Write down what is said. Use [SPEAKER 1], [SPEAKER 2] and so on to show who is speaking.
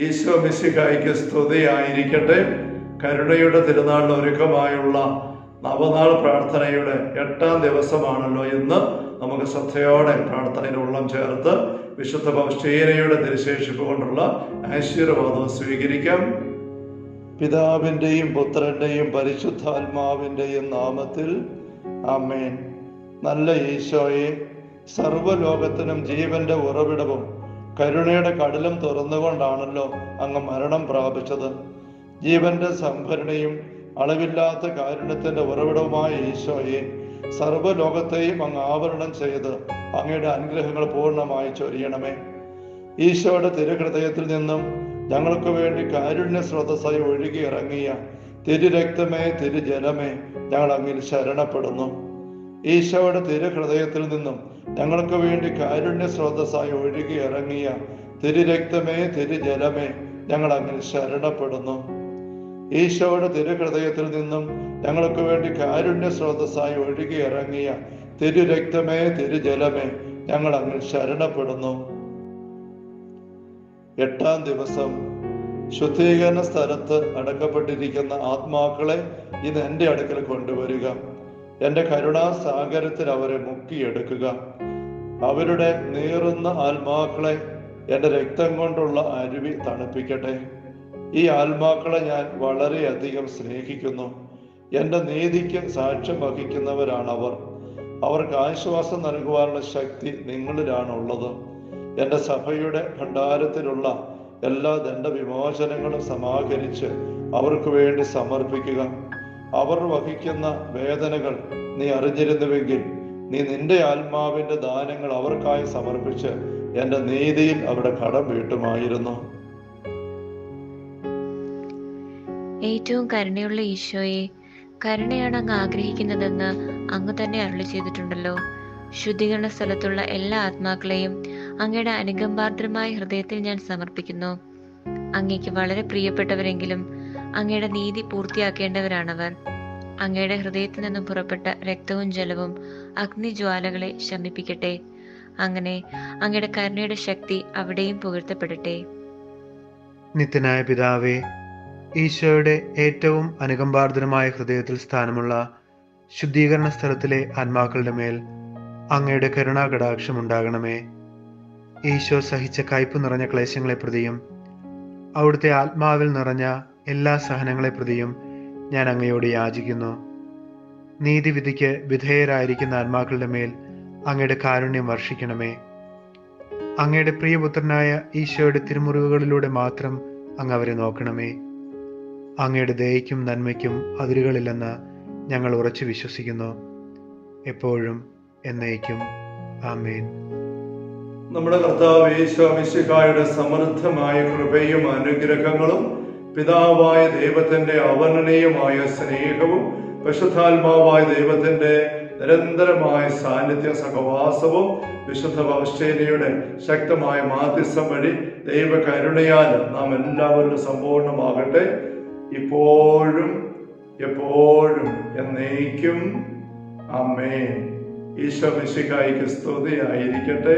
[SPEAKER 1] ഈശോ മിശിഹായിക്ക് സ്തുതിയായിരിക്കട്ടെ. കരുണയുടെ തിരുനാളിന് ഒരുക്കമായുള്ള നവനാൾ പ്രാർത്ഥനയുടെ എട്ടാം ദിവസമാണല്ലോ ഇന്ന്. നമുക്ക് ശ്രദ്ധയോടെ പ്രാർത്ഥനയിൽ ഉള്ളം ചേർത്ത് വിശുദ്ധ പൗഷ്ടീനയുടെ തിരുശേഷിപ്പ് കൊണ്ടുള്ള ആശീർവാദം സ്വീകരിക്കാം. പിതാവിന്റെയും പുത്രന്റെയും പരിശുദ്ധാത്മാവിന്റെയും നാമത്തിൽ ആമേൻ. നല്ല ഈശോയെ സർവലോകത്തിനും ജീവന്റെ ഉറവിടവും കരുണയുടെ കടലും തുറന്നുകൊണ്ടാണല്ലോ അങ്ങ് മരണം പ്രാപിച്ചത്. ജീവന്റെ സംഭരണിയും അളവില്ലാത്ത കാരുണ്യത്തിന്റെ ഉറവിടവുമായ ഈശോയെ സർവലോകത്തെയും അങ്ങ് ആവരണം ചെയ്ത് അങ്ങയുടെ അനുഗ്രഹങ്ങൾ പൂർണമായി ചൊരിയണമേ. ഈശോയുടെ തിരുഹൃദയത്തിൽ നിന്നും ഞങ്ങൾക്ക് വേണ്ടി കാരുണ്യ സ്രോതസ്സായി ഒഴുകി ഇറങ്ങിയ തിരുരക്തമേ തിരുജലമേ ഞങ്ങൾ അങ്ങിൽ ശരണപ്പെടുന്നു. ഈശോയുടെ തിരുഹൃദയത്തിൽ നിന്നും ഞങ്ങൾക്ക് വേണ്ടി കാരുണ്യ സ്രോതസ്സായി ഒഴുകി ഇറങ്ങിയ തിരുരക്തമേ തിരുജലമേ ഞങ്ങൾ അങ്ങനെ ശരണപ്പെടുന്നു. ഈശോയുടെ തിരുഹൃദയത്തിൽ നിന്നും ഞങ്ങൾക്ക് വേണ്ടി കാരുണ്യ സ്രോതസ്സായി ഒഴുകി ഇറങ്ങിയ തിരുരക്തമേ തിരുജലമേ ഞങ്ങൾ അങ്ങനെ ശരണപ്പെടുന്നു. എട്ടാം ദിവസം ശുദ്ധീകരണ സ്ഥലത്ത് അടക്കപ്പെട്ടിരിക്കുന്ന ആത്മാക്കളെ ഇത് എന്റെ അടുക്കൽ കൊണ്ടുവരിക. എന്റെ കരുണാസാഗരത്തിൽ അവരെ മുക്കിയെടുക്കുക. അവരുടെ നീറുന്ന ആത്മാക്കളെ എന്റെ രക്തം കൊണ്ടുള്ള അരുവി തണുപ്പിക്കട്ടെ. ഈ ആത്മാക്കളെ ഞാൻ വളരെയധികം സ്നേഹിക്കുന്നു. എന്റെ നീതിക്ക് സാക്ഷ്യം വഹിക്കുന്നവരാണവർ. അവർക്ക് ആശ്വാസം നൽകുവാനുള്ള ശക്തി നിങ്ങളിലാണുള്ളത്. എന്റെ സഭയുടെ ഭണ്ഡാരത്തിലുള്ള എല്ലാ ദണ്ഡവിമോചനങ്ങളും സമാഹരിച്ച് അവർക്ക് വേണ്ടി സമർപ്പിക്കുക. അവർ വഹിക്കുന്ന വേദനകൾ നീ അറിഞ്ഞിരുന്നുവെങ്കിൽ നീ നിന്റെ ആത്മാവിന്റെ ദാനങ്ങൾ അവർക്കായി സമർപ്പിച്ച് എന്റെ നീതിയിൽ അവരുടെ കടം വീട്ടുമായിരുന്നു.
[SPEAKER 2] ഏറ്റവും കരുണയുള്ള ഈശോയെ കരുണയാണ് അങ്ങ് ആഗ്രഹിക്കുന്നതെന്ന് അങ്ങ് തന്നെ അരുളി ചെയ്തിട്ടുണ്ടല്ലോ. ശുദ്ധീകരണ സ്ഥലത്തുള്ള എല്ലാ ആത്മാക്കളെയും അങ്ങയുടെ അനുകമ്പാർദ്രമായ ഹൃദയത്തിൽ ഞാൻ സമർപ്പിക്കുന്നു. അങ്ങയ്ക്ക് വളരെ പ്രിയപ്പെട്ടവരെങ്കിലും അങ്ങയുടെ നീതി പൂർത്തിയാക്കേണ്ടവരാണവർ. അങ്ങയുടെ ഹൃദയത്തിൽ നിന്നും പുറപ്പെട്ട രക്തവും ജലവും അഗ്നിജ്വാലകളെ ശമിപ്പിക്കട്ടെ. അങ്ങനെ അങ്ങയുടെ കരുണയുടെ ശക്തി അവിടെയും പുകഴ്ത്തപ്പെടട്ടെ.
[SPEAKER 3] നിത്യനായ പിതാവേ ഈശോയുടെ ഏറ്റവും അനുകമ്പാർദ്ദനമായ ഹൃദയത്തിൽ സ്ഥാനമുള്ള ശുദ്ധീകരണ സ്ഥലത്തിലെ ആത്മാക്കളുടെ മേൽ അങ്ങയുടെ കരുണാകടാക്ഷം ഉണ്ടാകണമേ. ഈശോ സഹിച്ച കയ്പ് നിറഞ്ഞ ക്ലേശങ്ങളെ പ്രതിയും അവിടുത്തെ ആത്മാവിൽ നിറഞ്ഞ എല്ലാ സഹനങ്ങളെ പ്രതിയും ഞാൻ അങ്ങയോട് യാചിക്കുന്നു. നീതിവിധിക്ക് വിധേയരായിരിക്കുന്ന ആത്മാക്കളുടെ മേൽ അങ്ങയുടെ കാരുണ്യം വർഷിക്കണമേ. അങ്ങയുടെ പ്രിയപുത്രനായ ഈശോയുടെ തിരുമുറിവുകളിലൂടെ മാത്രം അങ്ങ് അവരെ നോക്കണമേ. അങ്ങയുടെ ദയയ്ക്കും നന്മയ്ക്കും അതിരുകളില്ലെന്ന് ഞങ്ങൾ ഉറച്ചു വിശ്വസിക്കുന്നു. എപ്പോഴും എന്നേക്കും. ആമേൻ.
[SPEAKER 1] നമ്മുടെ കർത്താവ് യേശോമിശിഹായുടെ സമൃദ്ധമായ കൃപയും അനുഗ്രഹങ്ങളും പിതാവായ ദൈവത്തിന്റെ അവർണനീയമായ സ്നേഹവും വിശുദ്ധാത്മാവായ ദൈവത്തിന്റെ നിരന്തരമായ സാന്നിധ്യ സഹവാസവും വിശുദ്ധ പൗശ്ചേരിയുടെ ശക്തമായ മാധ്യസ്ഥം വഴി ദൈവകരുണയാൽ നാം എല്ലാവരും സമ്പൂർണമാകട്ടെ ഇപ്പോഴും എപ്പോഴും എന്നേക്കും. അമ്മേ ഈശോ മിശിഹായിക്ക് സ്തുതിയായിരിക്കട്ടെ.